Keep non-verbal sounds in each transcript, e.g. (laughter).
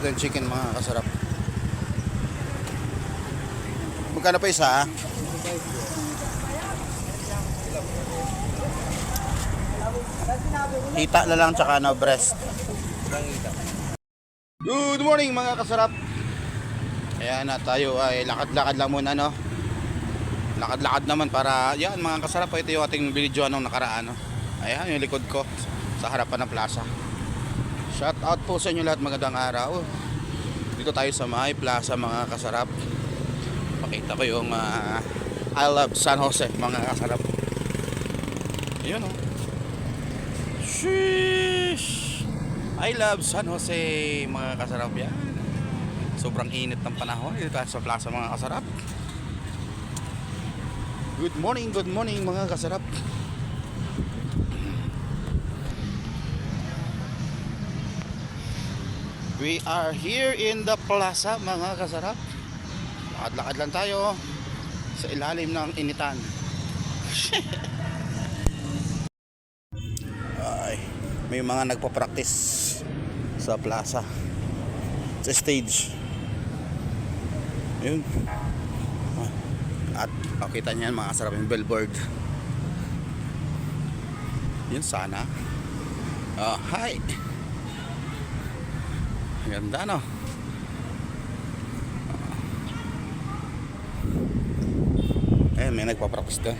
Golden chicken mga kasarap. Magkano pa isa? ah? Hita na lang tsaka ano, breast. Good morning mga kasarap. Ayan na tayo ay lakad-lakad lang muna no. Lakad-lakad naman para yan mga kasarap ito yung ating video anong nakaraan no. Ayan yung likod ko sa harapan ng plaza. Shout out po sa inyo lahat magandang araw. Dito tayo sa May Plaza mga kasarap. Pakita ko yung ah, I love San Jose mga kasarap. Ayun oh. Sheesh! I love San Jose mga kasarap yan. Sobrang init ng panahon dito tayo sa plaza mga kasarap. Good morning, good morning mga kasarap. We are here in the plaza mga kasarap. Lakad-lakad lang tayo sa ilalim ng initan. (laughs) Ay, may mga nagpa-practice sa plaza. Sa stage. Yun. At makita niyan mga kasarap yung billboard. Yun sana. Oh, hi. Ganda no. Eh, may nagpa-practice doon.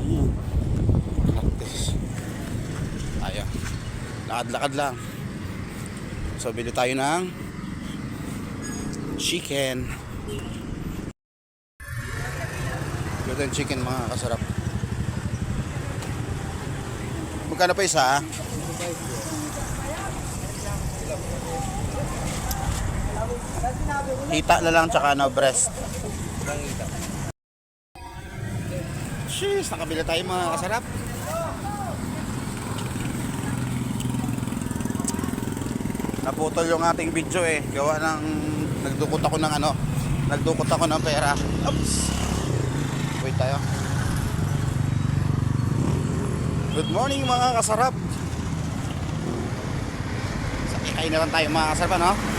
Ayun. Practice. Tayo. Lakad-lakad lang. So, bili tayo ng chicken. Golden chicken mga kasarap. Magkano pa isa? ah? Hita na lang tsaka ano, breast. Jeez, nakabila tayo mga kasarap. Naputol yung ating video eh. Gawa ng nagdukot ako ng ano, nagdukot ako ng pera. Oops. Wait tayo. Good morning mga kasarap. Sakay na lang tayo mga kasarap ano.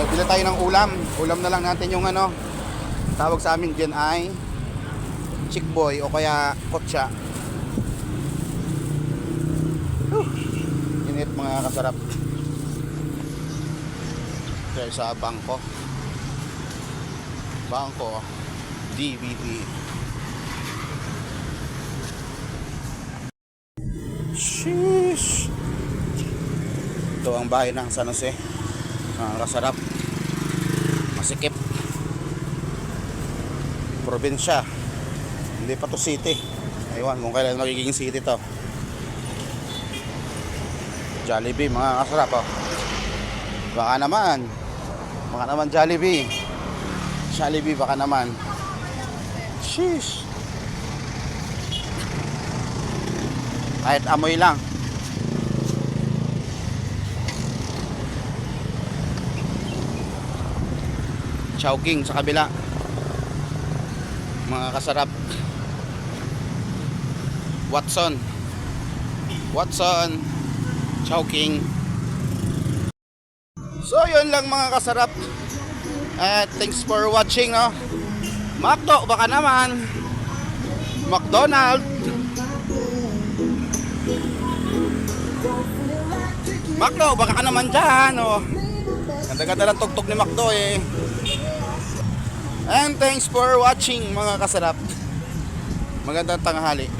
Nagbili tayo ng ulam. Ulam na lang natin yung ano. Tawag sa amin dyan ay chick boy o kaya kotsa. Init mga kasarap. Tayo sa bangko. Bangko. DVD. Sheesh. Ito ang bahay ng San Jose. Mga kasarap. Masikip. Probinsya. Hindi pa to city. Aywan kung kailan magiging city to. Jollibee mga kasarap oh. Baka naman. Baka naman Jollibee. Jollibee baka naman. Sheesh. Kahit amoy lang. Chowking sa kabila. Mga kasarap. Watson. Watson. Chowking. So yun lang mga kasarap. At thanks for watching no. Macdo baka naman. McDonald. Macdo baka ka naman dyan oh. Ganda-ganda ng tugtog ni Macdo eh. And thanks for watching mga kasarap. Magandang tanghali.